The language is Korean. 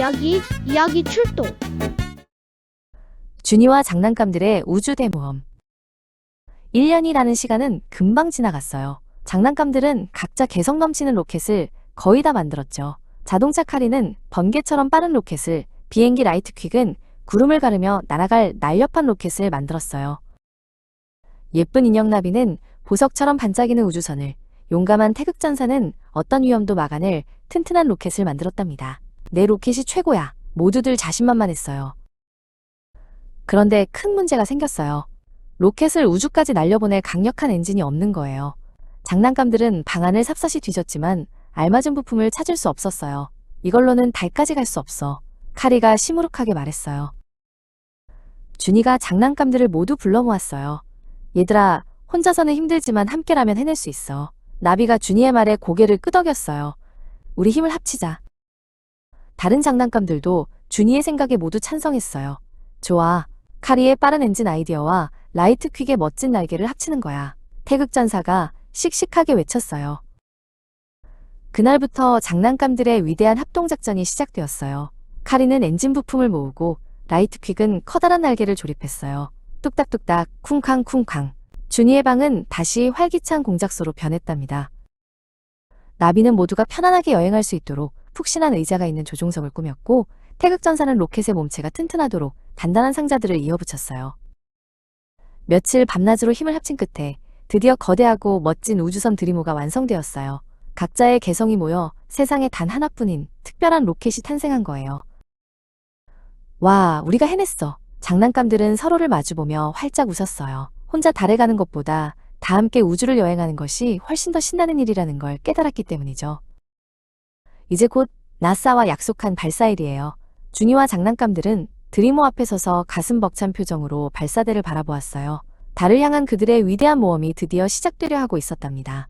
이야기, 이야기 출동. 준이와 장난감들의 우주 대모험. 1년이라는 시간은 금방 지나갔어요. 장난감들은 각자 개성 넘치는 로켓을 거의 다 만들었죠. 자동차 카리는 번개처럼 빠른 로켓을, 비행기 라이트퀵은 구름을 가르며 날아갈 날렵한 로켓을 만들었어요. 예쁜 인형 나비는 보석처럼 반짝이는 우주선을, 용감한 태극전사는 어떤 위험도 막아낼 튼튼한 로켓을 만들었답니다. 내 로켓이 최고야. 모두들 자신만만했어요. 그런데 큰 문제가 생겼어요. 로켓을 우주까지 날려보낼 강력한 엔진이 없는 거예요. 장난감들은 방안을 삽삽이 뒤졌지만 알맞은 부품을 찾을 수 없었어요. 이걸로는 달까지 갈 수 없어. 카리가 시무룩하게 말했어요. 준이가 장난감들을 모두 불러 모았어요. 얘들아, 혼자서는 힘들지만 함께라면 해낼 수 있어. 나비가 준이의 말에 고개를 끄덕였어요. 우리 힘을 합치자. 다른 장난감들도 준이의 생각에 모두 찬성했어요. 좋아. 카리의 빠른 엔진 아이디어와 라이트 퀵의 멋진 날개를 합치는 거야. 태극전사가 씩씩하게 외쳤어요. 그날부터 장난감들의 위대한 합동작전이 시작되었어요. 카리는 엔진 부품을 모으고 라이트 퀵은 커다란 날개를 조립했어요. 뚝딱뚝딱 쿵쾅쿵쾅. 준이의 방은 다시 활기찬 공작소로 변했답니다. 나비는 모두가 편안하게 여행할 수 있도록 푹신한 의자가 있는 조종석을 꾸몄고 태극전사는 로켓의 몸체가 튼튼하도록 단단한 상자들을 이어붙였어요. 며칠 밤낮으로 힘을 합친 끝에 드디어 거대하고 멋진 우주선 드리모가 완성되었어요. 각자의 개성이 모여 세상에 단 하나뿐인 특별한 로켓이 탄생한 거예요. 와, 우리가 해냈어. 장난감들은 서로를 마주보며 활짝 웃었어요. 혼자 달에 가는 것보다 다 함께 우주를 여행하는 것이 훨씬 더 신나는 일이라는 걸 깨달았기 때문이죠. 이제 곧 나사와 약속한 발사일이에요. 준이와 장난감들은 드리모 앞에 서서 가슴 벅찬 표정으로 발사대를 바라보았어요. 달을 향한 그들의 위대한 모험이 드디어 시작되려 하고 있었답니다.